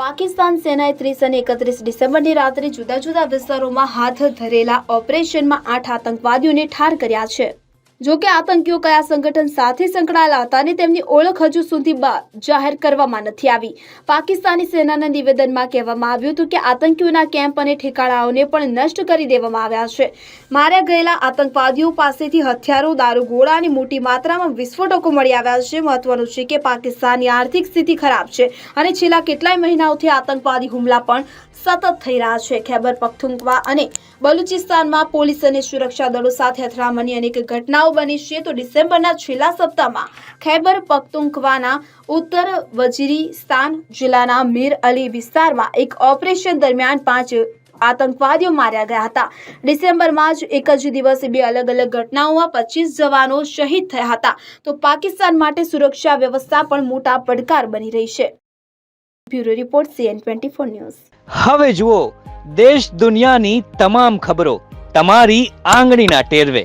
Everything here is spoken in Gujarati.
પાકિસ્તાન સેનાએ ત્રીસ અને એકત્રીસ ડિસેમ્બરની રાત્રે જુદા જુદા વિસ્તારોમાં હાથ ધરેલા ઓપરેશનમાં આઠ આતંકવાદીઓને ઠાર કર્યા છે. જો કે આતંકીઓ કયા સંગઠન સાથે સંકળાયેલા હતા અને તેમની ઓળખ હજુ સુધી જાહેર કરવામાં નથી આવી. પાકિસ્તાની સેનાના નિવેદનમાં કહેવામાં આવ્યું હતું કે આતંકીઓના કેમ્પ અને ઠેકાણાઓને પણ નષ્ટ કરી દેવામાં આવ્યા છે. માર્યા ગયેલા આતંકવાદીઓ પાસેથી હથિયારો દારૂગોળા અને મોટી માત્રામાં વિસ્ફોટકો મળી આવ્યા છે. મહત્વનું છે કે પાકિસ્તાનની આર્થિક સ્થિતિ ખરાબ છે અને છેલ્લા કેટલાય મહિનાઓથી આતંકવાદી હુમલા પણ સતત થઈ રહ્યા છે. ખેબર, પખ્તુનખ્વા અને બલુચિસ્તાનમાં પોલીસ અને સુરક્ષા દળો સાથે અથડામણની અનેક ઘટનાઓ બની છે તો ડિસેમ્બરના છેલ્લા સપ્તાહમાં ખૈબર પખ્તુનખ્વાના ઉત્તર વજીરીસ્તાન જિલ્લાના મીર અલી વિસ્તારમાં એક ઓપરેશન દરમિયાન પાંચ આતંકવાદીઓ માર્યા ગયા હતા. ડિસેમ્બરમાં જ એક જ દિવસે બે અલગ અલગ ઘટનાઓમાં પચીસ જવાનો શહીદ થયા હતા. તો પાકિસ્તાન માટે સુરક્ષા વ્યવસ્થા પણ મોટા પડકાર બની રહી છે. Bureau report CN twenty four news. હવે જુઓ, દેશ દુનિયાની તમામ ખબરો તમારી આંગળીના ટેરવે.